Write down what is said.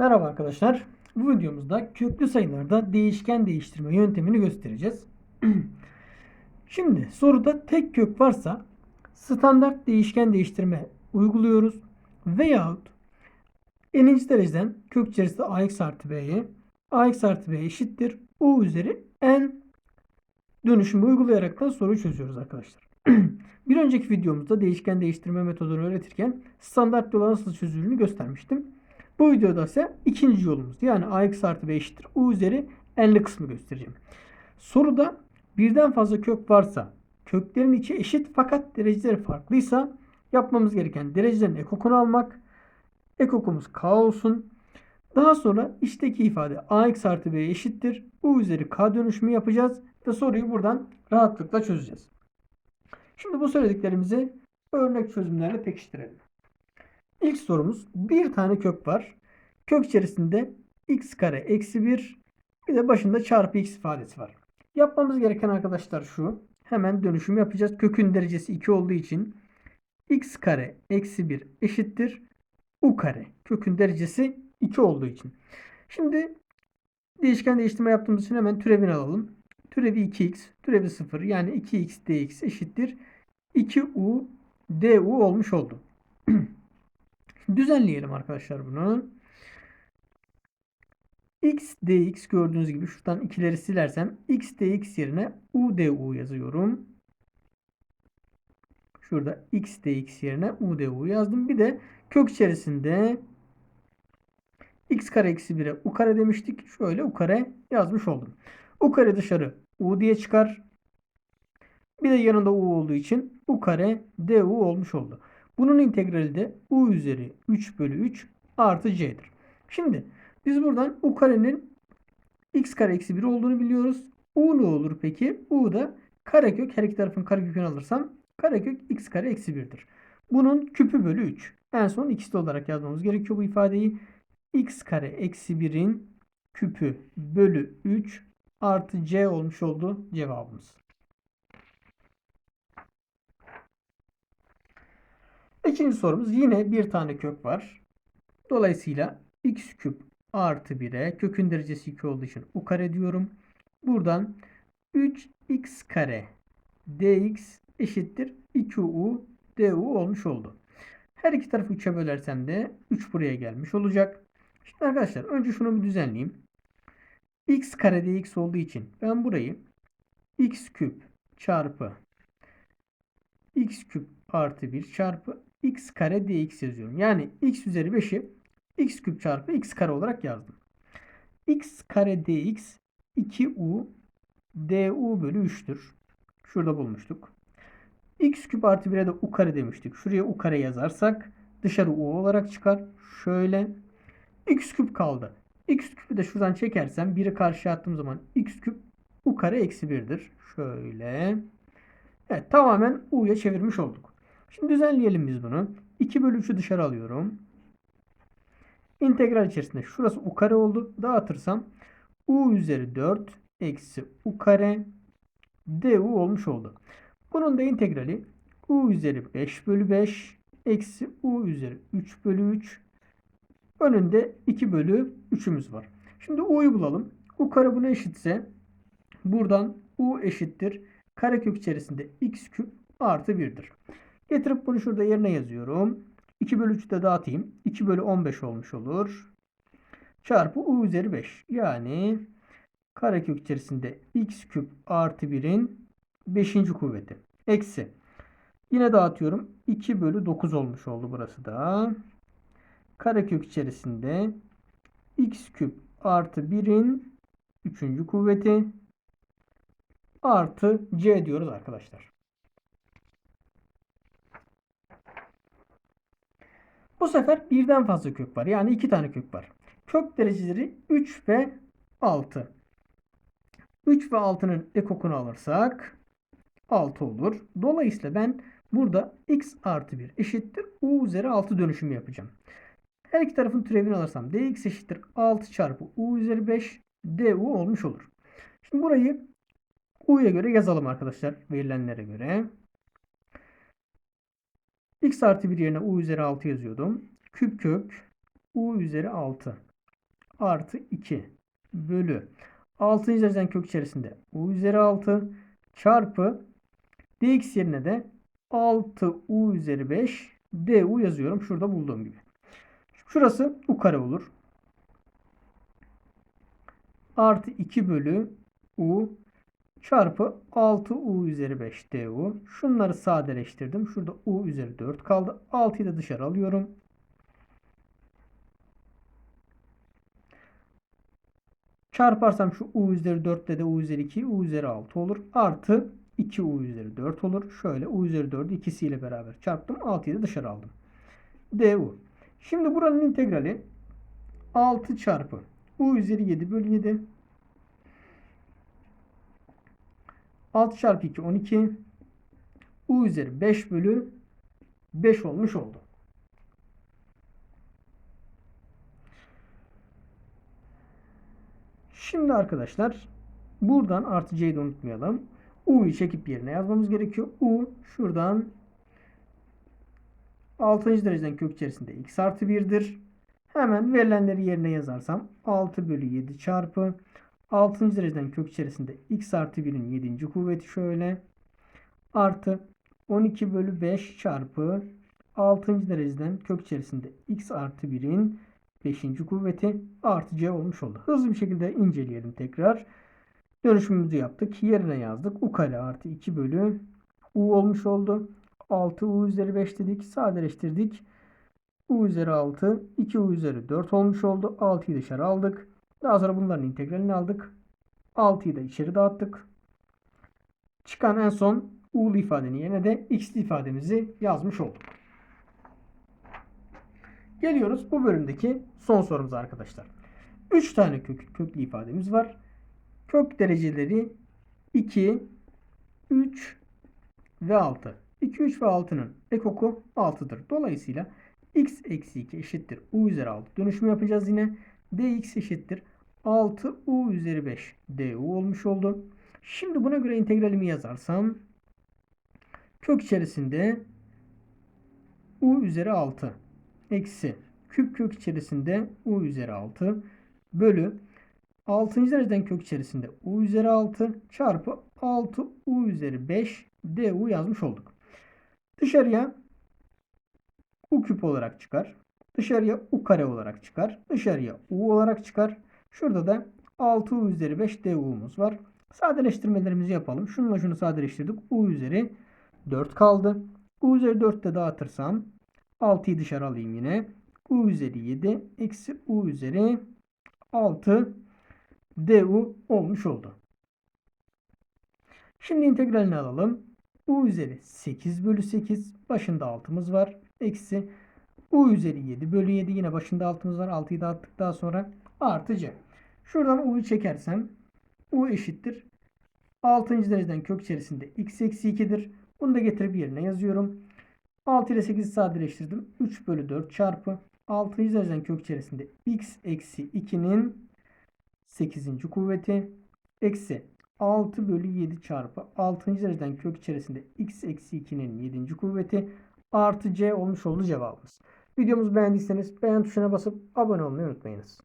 Merhaba arkadaşlar. Bu videomuzda köklü sayılarda değişken değiştirme yöntemini göstereceğiz. Şimdi soruda tek kök varsa standart değişken değiştirme uyguluyoruz. Veyahut n'inci dereceden kök içerisinde ax artı b'ye ax artı b eşittir u üzeri n dönüşümü uygulayarak da soruyu çözüyoruz arkadaşlar. Bir önceki videomuzda değişken değiştirme metodunu öğretirken standart yola nasıl çözüldüğünü göstermiştim. Bu videoda ise ikinci yolumuz yani ax artı b eşittir u üzeri n'li kısmı göstereceğim. Soruda birden fazla kök varsa köklerin içi eşit fakat dereceleri farklıysa yapmamız gereken derecelerin ekokunu almak. Ekokumuz k olsun. Daha sonra içteki ifade ax artı b eşittir u üzeri k dönüşümü yapacağız ve soruyu buradan rahatlıkla çözeceğiz. Şimdi bu söylediklerimizi örnek çözümlerle pekiştirelim. İlk sorumuz bir tane kök var. Kök içerisinde x kare eksi 1 bir de başında çarpı x ifadesi var. Yapmamız gereken arkadaşlar şu. Hemen dönüşüm yapacağız. Kökün derecesi 2 olduğu için x kare eksi 1 eşittir u kare. Kökün derecesi 2 olduğu için. Şimdi değişken değiştirme yaptığımız için hemen türevini alalım. Türevi 2x, türevi 0 yani 2x dx eşittir 2u du olmuş oldu. Düzenleyelim arkadaşlar bunu. x dx gördüğünüz gibi şuradan ikileri silersem x dx yerine u du yazıyorum. Şurada x dx yerine u du yazdım. Bir de kök içerisinde x kare eksi 1'e u kare demiştik. Şöyle u kare yazmış oldum. u kare dışarı u diye çıkar. Bir de yanında u olduğu için u kare du olmuş oldu. Bunun integrali de u üzeri 3 bölü 3 artı c'dir. Şimdi biz buradan u karenin x kare eksi 1 olduğunu biliyoruz. u ne olur peki? u da karekök her iki tarafın karekökünü alırsam karekök x kare eksi 1'dir. Bunun küpü bölü 3. En son x'li olarak yazmamız gerekiyor bu ifadeyi. x kare eksi 1'in küpü bölü 3 artı c olmuş oldu cevabımız. İkinci sorumuz yine bir tane kök var. Dolayısıyla x küp artı 1'e kökün derecesi 2 olduğu için u kare diyorum. Buradan 3x kare dx eşittir 2u du olmuş oldu. Her iki tarafı 3'e bölersem de 3 buraya gelmiş olacak. Şimdi arkadaşlar önce şunu bir düzenleyeyim. x kare dx olduğu için ben burayı x küp çarpı x küp artı 1 çarpı x kare dx yazıyorum. Yani x üzeri 5'i x küp çarpı x kare olarak yazdım. x kare dx 2u du bölü 3'tür. Şurada bulmuştuk. x küp artı 1'e de u kare demiştik. Şuraya u kare yazarsak dışarı u olarak çıkar. Şöyle x küp kaldı. x küpü de şuradan çekersem 1'i karşıya attığım zaman x küp u kare eksi 1'dir. Şöyle. Evet tamamen u'ya çevirmiş olduk. Şimdi düzenleyelim biz bunu. 2 bölü 3'ü dışarı alıyorum. İntegral içerisinde şurası u kare oldu. Dağıtırsam u üzeri 4 eksi u kare du olmuş oldu. Bunun da integrali u üzeri 5 bölü 5 eksi u üzeri 3 bölü 3 önünde 2 bölü 3'ümüz var. Şimdi u'yu bulalım. u kare buna eşitse buradan u eşittir karekök içerisinde x küp artı 1'dir. Getirip bunu şurada yerine yazıyorum. 2 bölü 3'ü de dağıtayım. 2 bölü 15 olmuş olur. Çarpı u üzeri 5. Yani karekök içerisinde x küp artı 1'in 5. kuvveti. Eksi. Yine dağıtıyorum. 2 bölü 9 olmuş oldu burası da. Karekök içerisinde x küp artı 1'in 3. kuvveti artı c diyoruz arkadaşlar. Bu sefer birden fazla kök var. Yani iki tane kök var. Kök dereceleri 3 ve 6. 3 ve 6'nın ekokunu alırsak 6 olur. Dolayısıyla ben burada x artı 1 eşittir u üzeri 6 dönüşümü yapacağım. Her iki tarafın türevini alırsam dx eşittir 6 çarpı u üzeri 5 du olmuş olur. Şimdi burayı u'ya göre yazalım arkadaşlar verilenlere göre x artı 1 yerine u üzeri 6 yazıyordum. Küp kök u üzeri 6 artı 2 bölü 6. dereceden kök içerisinde u üzeri 6 çarpı dx yerine de 6u üzeri 5 du yazıyorum. Şurada bulduğum gibi. Şurası u kare olur. Artı 2 bölü u çarpı 6u üzeri 5 du. Şunları sadeleştirdim. Şurada u üzeri 4 kaldı. 6'yı da dışarı alıyorum. Çarparsam şu u üzeri 4 ile de u üzeri 2, u üzeri 6 olur. Artı 2u üzeri 4 olur. Şöyle u üzeri 4'ü ikisiyle beraber çarptım. 6'yı da dışarı aldım. du. Şimdi buranın integrali 6 çarpı u üzeri 7 bölü 7 6 çarpı 2 12 u üzeri 5 bölü 5 olmuş oldu. Şimdi arkadaşlar buradan artı c'yi de unutmayalım. u'yu çekip yerine yazmamız gerekiyor. u şuradan 6. dereceden kök içerisinde x artı 1'dir. Hemen verilenleri yerine yazarsam 6 bölü 7 çarpı 6. dereceden kök içerisinde x artı 1'in 7. kuvveti şöyle artı 12 bölü 5 çarpı 6. dereceden kök içerisinde x artı 1'in 5. kuvveti artı c olmuş oldu. Hızlı bir şekilde inceleyelim tekrar. Dönüşümümüzü yaptık. Yerine yazdık. u kare artı 2 bölü u olmuş oldu. 6 u üzeri 5 dedik. Sadeleştirdik. u üzeri 6, 2 u üzeri 4 olmuş oldu. 6'yı dışarı aldık. Daha sonra bunların integralini aldık. 6'yı da içeri dağıttık. Çıkan en son u'lu ifadenin yerine de x'li ifademizi yazmış olduk. Geliyoruz bu bölümdeki son sorumuza arkadaşlar. 3 tane kök, köklü ifademiz var. Kök dereceleri 2, 3 ve 6. 2, 3 ve 6'nın ekoku 6'dır. Dolayısıyla x eksi 2 eşittir u üzeri 6 dönüşümü yapacağız yine. dx eşittir 6 u üzeri 5 du olmuş oldu. Şimdi buna göre integralimi yazarsam kök içerisinde u üzeri 6 eksi küp kök içerisinde u üzeri 6 bölü 6. dereceden kök içerisinde u üzeri 6 çarpı 6 u üzeri 5 du yazmış olduk. Dışarıya u küp olarak çıkar. Dışarıya u kare olarak çıkar. Dışarıya u olarak çıkar. Şurada da 6 u üzeri 5 du'muz var. Sadeleştirmelerimizi yapalım. Şununla şunu sadeleştirdik. u üzeri 4 kaldı. u üzeri 4 de dağıtırsam 6'yı dışarı alayım yine. u üzeri 7 eksi u üzeri 6 du olmuş oldu. Şimdi integralini alalım. u üzeri 8 bölü 8 başında 6'mız var. Eksi u üzeri 7 bölü 7 yine başında 6'mız var. 6'yı dağıttık daha sonra artı c. Şuradan u'yu çekersem u eşittir. 6. dereceden kök içerisinde x eksi 2'dir. Bunu da getirip yerine yazıyorum. 6 ile 8'i sadeleştirdim. 3 bölü 4 çarpı 6. dereceden kök içerisinde x eksi 2'nin 8. kuvveti eksi 6 bölü 7 çarpı 6. dereceden kök içerisinde x eksi 2'nin 7. kuvveti artı c olmuş oldu cevabımız. Videomuzu beğendiyseniz beğen tuşuna basıp abone olmayı unutmayınız.